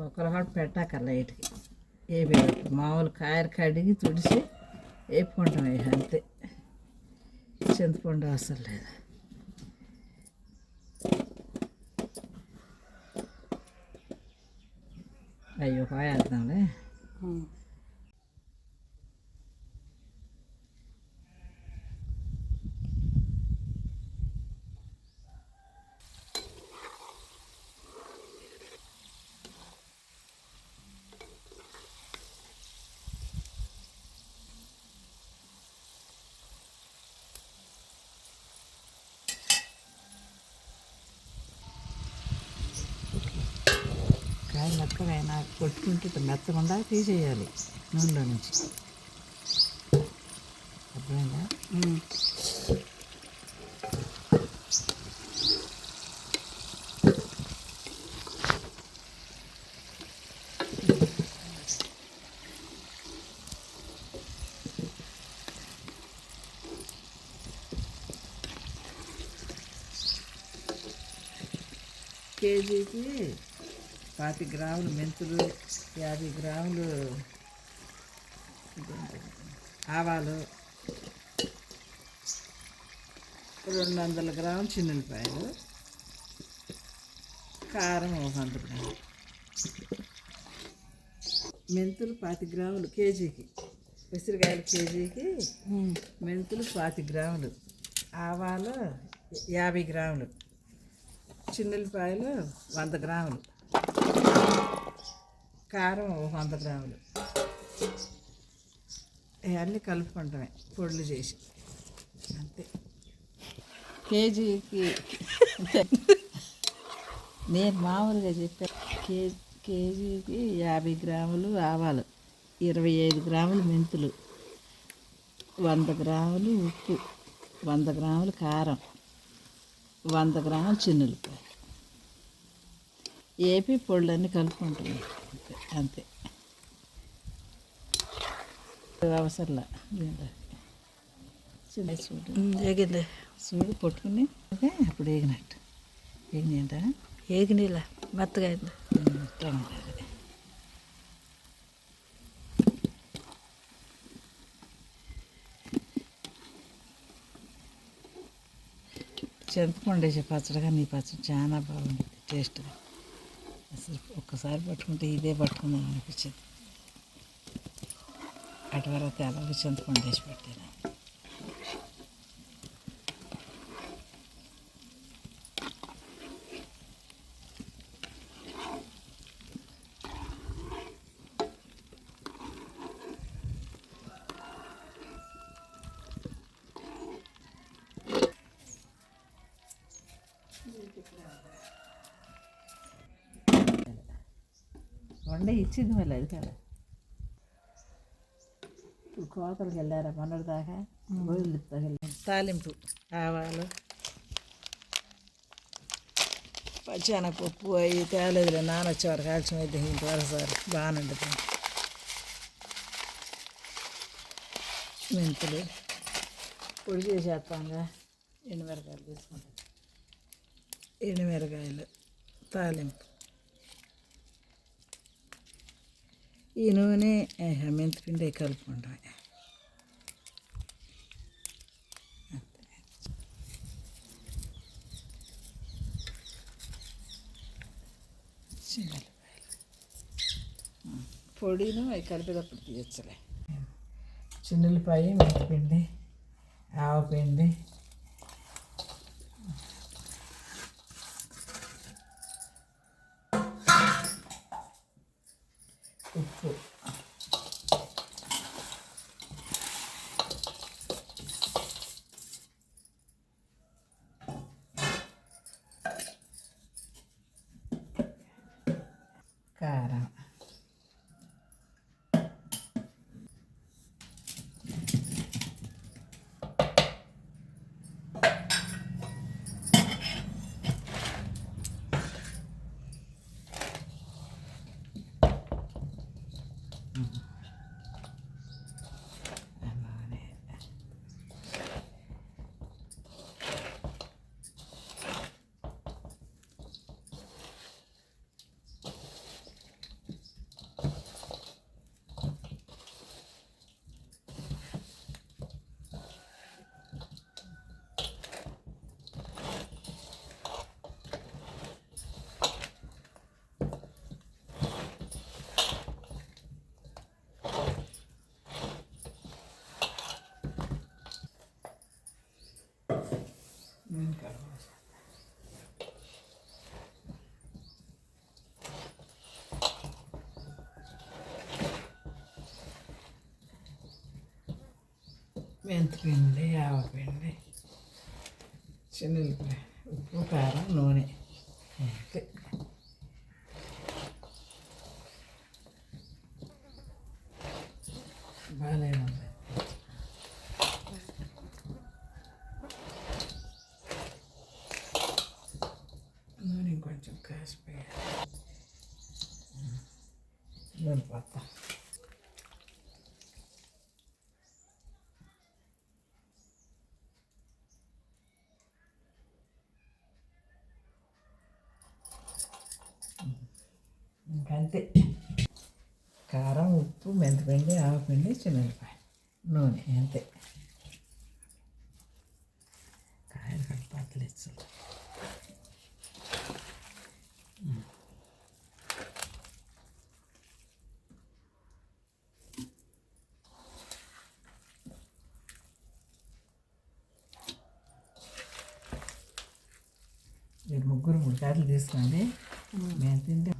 బొక్కలు కూడా పెట్టాక లైట్కి ఏమి మామూలు కాయలు కడిగి తుడిచి వేపుకుంటాం ఇక అంతే. చింతపండు అవసరం లేదు. అయ్యో వేద్దాంలే. కాయ మెత్తగా కొట్టుకుంటే ఇట్లా మెత్తకుండా తీసేయాలి నూనెలో నుంచి. అర్థమైందా? కేజీకి పాతి గ్రాములు మెంతులు యాభై గ్రాములు ఆవాలు రెండు వందల గ్రాములు చిన్నులపాయలు కారం ఒక వంద గ్రాములు. మెంతులు పాతి గ్రాములు కేజీకి ఉసిరికాయలు కేజీకి మెంతులు పాతి గ్రాములు ఆవాలు యాభై గ్రాములు చిన్నులపాయలు వంద గ్రాములు. కారం వంద గ్రాములు. ఇవన్నీ కలుపుకుంటామే పొడులు చేసి. అంతే. కేజీకి నేను మామూలుగా చెప్పాను కే కేజీకి యాభై గ్రాములు ఆవాలు ఇరవై ఐదు గ్రాములు మెంతులు వంద గ్రాములు ఉప్పు వంద గ్రాములు కారం వంద గ్రాములు చిన్నులపాయ ఏపీ పొళ్ళన్నీ కలుపుకుంటున్నాం అంతే అవసరంలా. చూడు ఏగింది? చూడు పట్టుకుని అప్పుడు వేగినట్టు వేగినాయంట ఏగినిలా? మెత్తగా అయింది. చింతపండు వేసే పచ్చడిగా నీ పచ్చడి చాలా బాగుంది టేస్ట్గా. అసలు ఒక్కసారి పట్టుకుంటే ఇదే పట్టుకుందాం అనిపించింది అటు వరకు అలాగే చింతపండు వేసి పెట్టాను వండ ఇచ్చింది మళ్ళీ అది కదా. ఇప్పుడు కోతలకు వెళ్ళారా మొన్నటి దాకా? తాలింపు ఆవాలు పచ్చెనపప్పు అవి తేలేదులే. నాన్న వచ్చేవారు కాల్చిన అయితే ఇంతవరకు సార్. బాగానే ఉంటుంది. మెంతులు పొడి చేసేస్తాంగా ఎండుమిరకాయలు తీసుకుంటాం ఎండుమిరకాయలు తాలింపు. ఈ నూనె మెంతిపిండి కలుపుకుంటాం. పొడిను అవి కలిపేటప్పుడు తీయచ్చులే చిన్నెల్లిపాయ మెంతిపిండి ఆవపిండి ఉప్పు కారం మెంతిపిండి ఆవపిండి చిన్నపాయ ఉప్పు కారం నూనె అంతే బాగానే ఉంది నూనె కొంచెం కాసిపోయాలి నూనె ఇంకంతే కారం ఉప్పు మెంతిపిండి ఆవపిండి చిన్నపాయ నూనె అంతే కాయలు ఇచ్చారు మీరు ముగ్గురు మూడు తీసుకోండి మేము. తింటే